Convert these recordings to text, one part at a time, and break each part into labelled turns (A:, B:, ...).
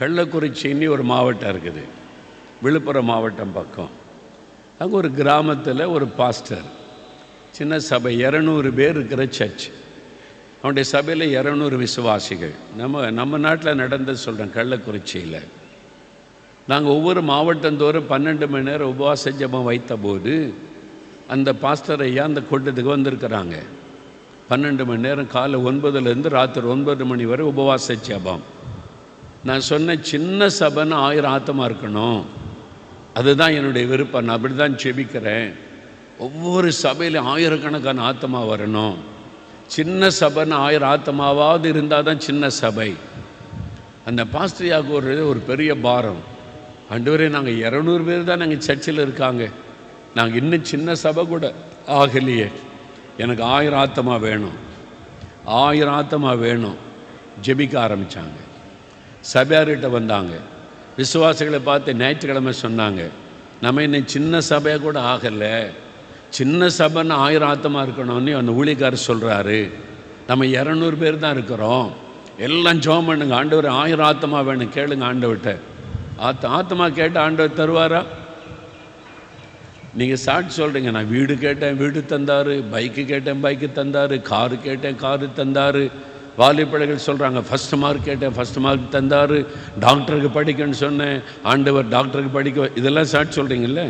A: கள்ளக்குறிச்சின்னு ஒரு மாவட்டம் இருக்குது. விழுப்புரம் மாவட்டம் பக்கம். அங்கே ஒரு கிராமத்தில் ஒரு பாஸ்டர். சின்ன சபை இரநூறு பேர் இருக்கிற சர்ச். அவனுடைய சபையில் இரநூறு விசுவாசிகள். நம்ம நம்ம நாட்டில் நடந்தது சொல்கிறேன் கள்ளக்குறிச்சியில். நாங்கள் ஒவ்வொரு மாவட்டந்தோறும் பன்னெண்டு மணி நேரம் உபவாச ஜெபம் வைத்தபோது அந்த பாஸ்டர் ஐயா அந்த கூட்டத்துக்கு வந்திருக்கிறாங்க. பன்னெண்டு மணி நேரம் காலை ஒன்பதுலேருந்து ராத்திரி ஒன்பது மணி வரை உபவாச ஜெபம். நான் சொன்ன சின்ன சபைன்னு ஆயிரம் ஆத்தமாக இருக்கணும். அதுதான் என்னுடைய விருப்பம். நான் அப்படி தான் செபிக்கிறேன். ஒவ்வொரு சபையிலும் ஆயிரக்கணக்கான ஆத்தமாக வரணும். சின்ன சபைன்னு ஆயிரம் ஆத்தமாவது இருந்தால் தான் சின்ன சபை. அந்த பாஸ்திரியாவுக்கு ஒரு ஒரு பெரிய பாரம். ஆண்டவரே நாங்கள் இரநூறு பேர் தான் நாங்கள் சர்ச்சில் இருக்காங்க. நாங்கள் இன்னும் சின்ன சபை கூட ஆகலையே. எனக்கு ஆயிரம் ஆத்தமாக வேணும். ஆயிரம் ஆத்தமாக வேணும். ஜெபிக்க ஆரம்பித்தாங்க சபையார்கிட்ட வந்தாங்க. விசுவாசிகளை பார்த்து ஞாயிற்றுக்கிழமை சொன்னாங்க. நம்ம இன்னும் சின்ன சபையாக கூட ஆகலை. சின்ன சபைன்னு ஆயிரம் ஆத்தமாக இருக்கணும்னு அந்த ஊழிக்காரர் சொல்கிறாரு நம்ம இரநூறு பேர் தான் இருக்கிறோம். எல்லாம் ஜோம் பண்ணுங்க. ஆண்டவர் ஆயிரம் ஆத்தமா வேணும். கேளுங்க ஆண்டவர்கிட்ட. ஆத்த ஆத்தமா கேட்டு ஆண்டவர் தருவாரா? நீங்கள் சாட்சி சொல்கிறீங்க நான் வீடு கேட்டேன் வீடு தந்தார். பைக்கு கேட்டேன் பைக்கு தந்தார். காரு கேட்டேன் காரு தந்தார். வாலிப்பிள்ளைகள் சொல்கிறாங்க ஃபஸ்ட் மார்க் கேட்டேன் ஃபஸ்ட் மார்க் தந்தார் டாக்டருக்கு படிக்கன்னு சொன்னேன் ஆண்டவர் டாக்டருக்கு படிக்க இதெல்லாம் சாட் சொல்கிறீங்கல்ல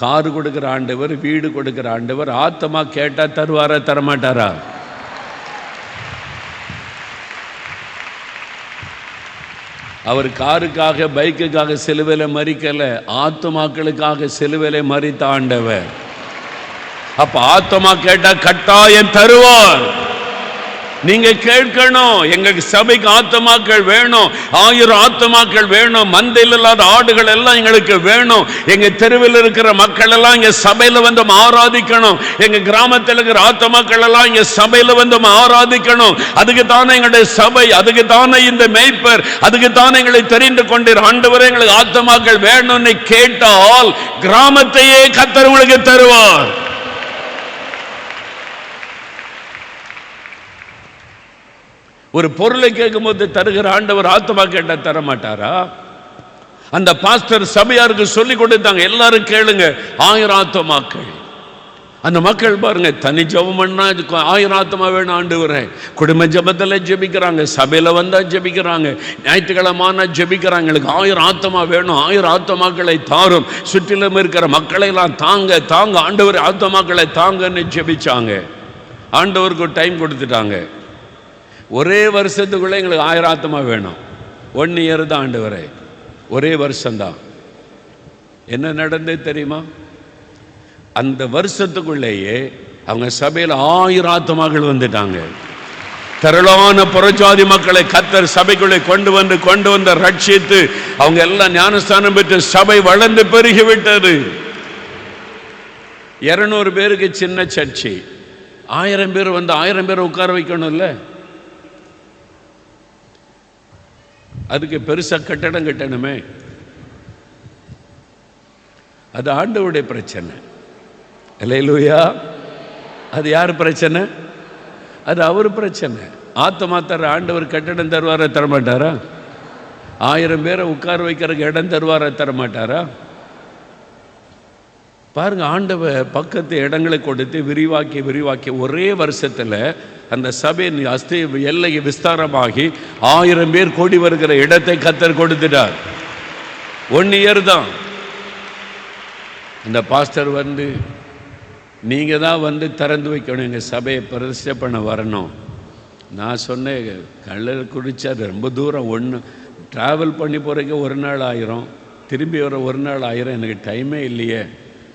A: காரு கொடுக்குற ஆண்டவர் வீடு கொடுக்குற ஆண்டவர் ஆத்தமா கேட்டால் தருவாரா தரமாட்டாரா? அவர் காருக்காக பைக்குக்காக சிலுவையில் மறிக்கலை ஆத்துமாக்களுக்காக சிலுவையில் மறித்த ஆண்டவர். அப்ப ஆத்தமா கேட்டா கட்டாயம் தருவார். நீங்க கேட்கணும். எங்க சபைக்கு ஆத்தமாக்கள் வேணும். ஆயிரம் ஆத்தமாக்கள் வேணும். மந்தையில் இல்லாத ஆடுகள் எல்லாம் எங்களுக்கு வேணும். எங்க தெருவில் இருக்கிற மக்கள் எல்லாம் இங்க சபையில வந்து ஆராதிக்கணும். எங்க கிராமத்தில் இருக்கிற ஆத்தமாக்கள் எல்லாம் இங்க சபையில வந்து ஆராதிக்கணும். அதுக்கு தானே எங்களுடைய சபை அதுக்கு தானே இந்த மெய்ப்பர் அதுக்கு தானே எங்களை தெரிந்து கொண்டிரு. ஆண்டவரே எங்களுக்கு ஆத்தமாக்கள் வேணும்னு கேட்டால் கிராமத்தையே கத்தர் உங்களுக்கு தருவார். ஒரு பொருளை கேட்கும்போது தருகிற ஆண்டவர் ஆத்மா கேட்டால் தர மாட்டாரா அந்த பாஸ்டர் சபையாருக்கு சொல்லி கொடுத்தாங்க எல்லாரும் கேளுங்க ஆயிரம் ஆத்மாக்கள் அந்த மக்கள் பாருங்க தனி ஜபம் பண்ணா ஆயிரம் ஆத்மா வேணும் ஆண்டு வரேன் குடும்ப ஜெபத்தில் ஜெபிக்கிறாங்க சபையில் வந்தால் ஜெபிக்கிறாங்க ஞாயிற்றுக்கிழமானா ஜபிக்கிறாங்க எங்களுக்கு ஆயிரம் ஆத்மா வேணும் ஆயிரம் ஆத்மாக்களை தாரும். சுற்றிலும் இருக்கிற மக்களை எல்லாம் தாங்க தாங்க ஆண்டவர் ஆத்மாக்களை தாங்கன்னு ஜெபிச்சாங்க. ஆண்டவருக்கு டைம் கொடுத்துட்டாங்க. ஒரே வருஷத்துக்குள்ளே எங்களுக்கு ஆயிரம் ஆத்மா வேணும். ஒன் இயர் தான் ஆண்டு வரை. ஒரே வருஷந்தான் என்ன நடந்தது தெரியுமா? அந்த வருஷத்துக்குள்ளேயே அவங்க சபையில் ஆயிரம் ஆத்மாக்கள் வந்துட்டாங்க. திரளான புறஜாதி மக்களை கத்தர் சபைக்குள்ளே கொண்டு வந்து கொண்டு வந்த ரட்சித்து அவங்க எல்லாம் ஞானஸ்தானம் பெற்று சபை வளர்ந்து பெருகி விட்டது இருநூறு பேருக்கு சின்ன சர்ச்சை. ஆயிரம் பேர் வந்து ஆயிரம் பேர் உட்கார வைக்கணும்ல? அதுக்கு பெருசாக கட்டடம் கட்டணுமே. அது ஆண்டவருடைய பிரச்சனை. இல்லையிலூயா அது யார் பிரச்சனை? அது அவர் பிரச்சனை. ஆத்தமா தர ஆண்டவர் கட்டடம் தருவாரா தரமாட்டாரா? ஆயிரம் பேரை உட்கார வைக்கிறதுக்கு இடம் தருவாரா தரமாட்டாரா? பாருங்க ஆண்டவர் பக்கத்து இடங்களை கொடுத்து விரிவாக்கி விரிவாக்கி ஒரே வருஷத்தில் அந்த சபையின் அஸ்தி எல்லை விஸ்தாரமாகி ஆயிரம் பேர் கூடி வருகிற இடத்தை கத்தர் கொடுத்துட்டார். ஒன் இயர் தான். அந்த பாஸ்டர் வந்து நீங்கள் தான் வந்து திறந்து வைக்கணும் எங்கள் சபையை பிரதிஷ்டை பண்ண வரணும். நான் சொன்னேன் கள்ளர் குடிச்சா ரொம்ப தூரம் ஒன்று ட்ராவல் பண்ணி போகிறதுக்கு ஒரு நாள் ஆயிரும். திரும்பி வர ஒரு நாள் ஆயிரம் எனக்கு டைமே இல்லையே.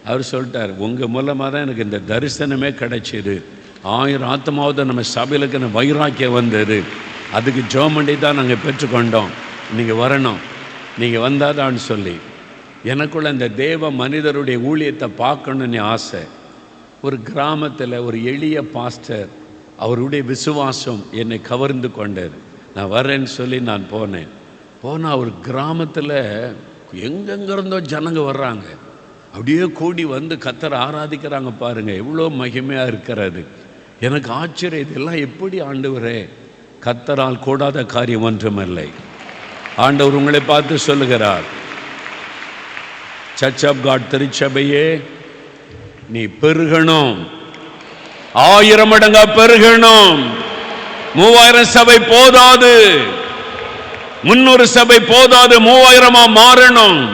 A: அவர் சொல்லிட்டார் உங்கள் மூலமாக தான் எனக்கு இந்த தரிசனமே கிடச்சிது. ஆயிரம் ஆத்மாவது நம்ம சபையிலுக்கு வைராக்கியம் வந்தது. அதுக்கு ஜோமண்டி தான் நாங்கள் பெற்றுக்கொண்டோம். நீங்கள் வரணும். நீங்கள் வந்தாதான்னு சொல்லி. எனக்குள்ள அந்த தேவ மனிதருடைய ஊழியத்தை பார்க்கணுன்னு ஆசை. ஒரு கிராமத்தில் ஒரு எளிய பாஸ்டர் அவருடைய விசுவாசம் என்னை கவர்ந்து கொண்டது. நான் வரேன்னு சொல்லி நான் போனேன். போனால் ஒரு கிராமத்தில் எங்கெங்கிருந்தோ ஜனங்க வர்றாங்க. அப்படியே கூடி வந்து கத்தரை ஆராதிக்கிறாங்க பாருங்கள் எவ்வளோ மகிமையாக இருக்கிறது. எனக்கு ஆச்சரியம் இதெல்லாம் எப்படி ஆண்டவரே? கத்தரால் கூடாத காரியம் ஒன்றுமில்லை. ஆண்டவர் உங்களை பார்த்து சொல்லுகிறார் சர்ச் ஆஃப் காட் திருச்சபையே நீ பெருகணும். ஆயிரம் மடங்கா பெருகணும். மூவாயிரம் சபை போதாது. முன்னூறு சபை போதாது மூவாயிரமா மாறணும்.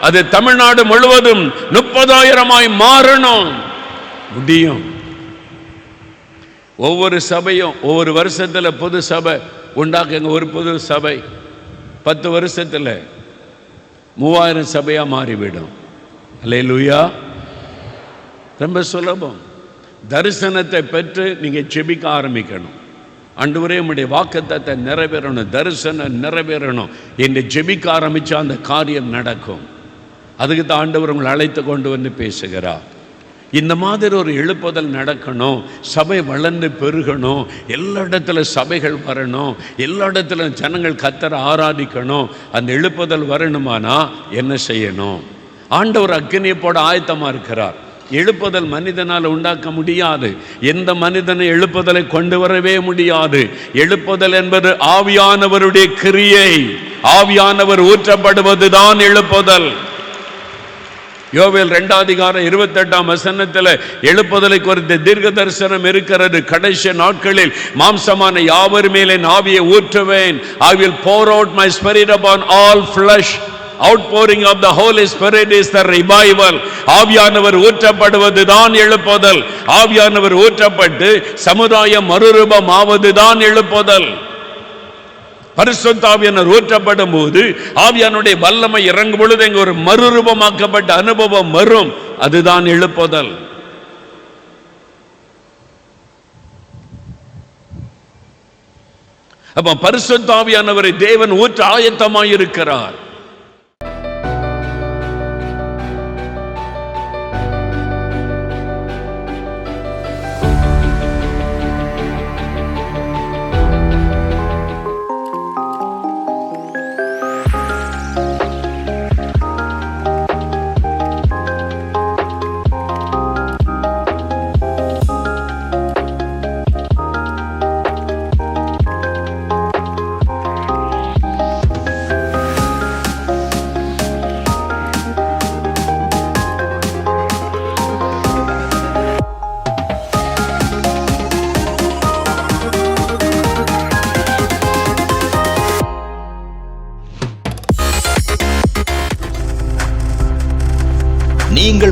A: அது தமிழ்நாடு முழுவதும் முப்பதாயிரமாய் மாறணும். முடியும். ஒவ்வொரு சபையும் ஒவ்வொரு வருஷத்தில் புது சபை உண்டாக்குங்க ஒரு புது சபை. பத்து வருஷத்தில் மூவாயிரம் சபையாக மாறிவிடும். அல்லேலூயா. ரொம்ப சுலபம். தரிசனத்தை பெற்று நீங்கள் ஜெபிக்க ஆரம்பிக்கணும். அன்று ஒரே உடைய வாக்குத்தத்தை நிறைவேறணும் தரிசனம் நிறைவேறணும். என்று ஜெபிக்க ஆரம்பித்தா அந்த காரியம் நடக்கும். அதுக்கு தான் ஆண்டவர் உங்களை அழைத்து கொண்டு வந்து பேசுகிறார். இந்த மாதிரி ஒரு எழுப்புதல் நடக்கணும் சபை வளர்ந்து பெருகணும் எல்லா இடத்துல சபைகள் வரணும் எல்லா இடத்துல ஜனங்கள் கத்தரை ஆராதிக்கணும் அந்த எழுப்புதல் வரணுமானா என்ன செய்யணும்? ஆண்டவர் அக்னியை போட ஆயத்தமாக இருக்கிறார். எழுப்புதல் மனிதனால் உண்டாக்க முடியாது. எந்த மனிதனை எழுப்புதலை கொண்டு வரவே முடியாது. எழுப்புதல் என்பது ஆவியானவருடைய கிரியை. ஆவியானவர் ஊற்றப்படுவதுதான் எழுப்புதல். யோவேல் ரெண்டாம் அதிகாரம் இருபத்தெட்டாம் வசனத்தில் எழுப்புதலை குறித்த தீர்க்க தரிசனம் இருக்கிறது. கடைசி நாட்களில் மாம்சமான யாவர் மேலே ஆவியை ஊற்றுவேன். I will pour out my spirit upon all flesh. Outpouring of the holy spirit is the revival ஆவியானவர் ஊற்றப்படுவது தான் எழுப்புதல். ஆவியானவர் ஊற்றப்பட்டு சமுதாயம் மறுரூபம் ஆவதுதான் எழுப்புதல். பரிசுத்தாவியனர் ஊற்றப்படும் போது ஆவியானுடைய வல்லமை இறங்கும் பொழுது எங்க ஒரு மறுரூபமாக்கப்பட்ட அனுபவம் வரும். அதுதான் எழுப்புதல். அப்ப பரிசுத்தாவியானவரை தேவன் ஊற்ற ஆயத்தமாயிருக்கிறார்.
B: இருக்கிறார்